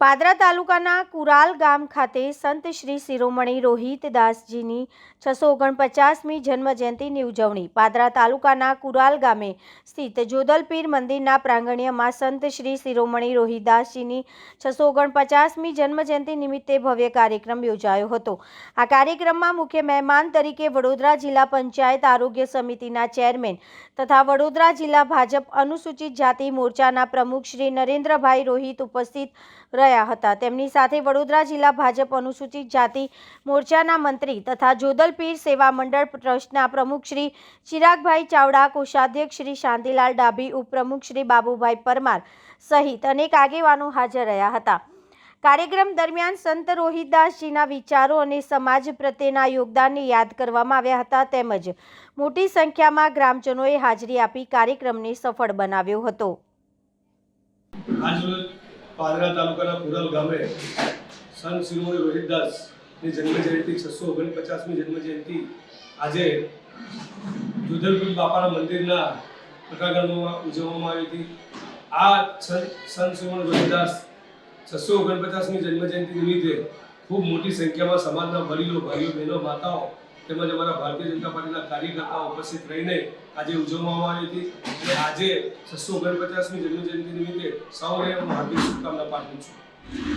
પાદરા તાલુકાના કુરાલ ગામ ખાતે સંત શ્રી શિરોમણી રોહિતદાસજીની છસો ઓગણપચાસમી જન્મજયંતિની ઉજવણી. પાદરા તાલુકાના કુરાલ ગામે સ્થિત જોદલપીર મંદિરના પ્રાંગણ્યમાં સંત શ્રી શિરોમણી રોહિતદાસજીની છસો ઓગણપચાસમી જન્મજયંતિ નિમિત્તે ભવ્ય કાર્યક્રમ યોજાયો હતો. આ કાર્યક્રમમાં મુખ્ય મહેમાન તરીકે વડોદરા જિલ્લા પંચાયત આરોગ્ય સમિતિના ચેરમેન તથા વડોદરા જિલ્લા ભાજપ અનુસૂચિત જાતિ મોરચાના પ્રમુખ શ્રી નરેન્દ્રભાઈ રોહિત ઉપસ્થિત રહ્યા હતા. તેમની સાથે વડોદરા જિલ્લા ભાજપ અનુસૂચિત જાતિ મોરચાના મંત્રી તથા જોદલપીર સેવા મંડળ ટ્રસ્ટના પ્રમુખ શ્રી ચિરાગભાઈ ચાવડા, કોષાધ્યક્ષ શ્રી શાંતિલાલ ડાભી, ઉપપ્રમુખ શ્રી બાબુભાઈ પરમાર સહિત અનેક આગેવાનો હાજર રહ્યા હતા. કાર્યક્રમ દરમિયાન સંત રોહિતદાસજીના વિચારો અને સમાજ પ્રત્યેના યોગદાનને યાદ કરવામાં આવ્યા હતા તેમજ મોટી સંખ્યામાં ગ્રામજનોએ હાજરી આપી કાર્યક્રમને સફળ બનાવ્યો હતો. પાદરા તાલુકાના પુરલ ગામે સંત શિરોમણી રોહિતદાસની જન્મજયંતિ છસો ઓગણપચાસમી જન્મજયંતિ આજે દુધલપુર બાપાના મંદિરના પ્રકાગણમાં ઉજવવામાં આવી હતી. આ સંત શિરોમણી રોહિતદાસ છસો ઓગણપચાસમી જન્મજયંતિ નિમિત્તે ખૂબ મોટી સંખ્યામાં સમાજના વડીલો, ભાઈઓ, બહેનો, માતાઓ તેમજ અમારા ભારતીય જનતા પાર્ટીના કાર્યકર્તાઓ ઉપસ્થિત રહીને આજે ઉજવવામાં આવી હતી. અને આજે છસો ઓગણપચાસમી જન્મજયંતિ નિમિત્તે સૌને હું હાર્દિક શુભકામના પાઠવું છું.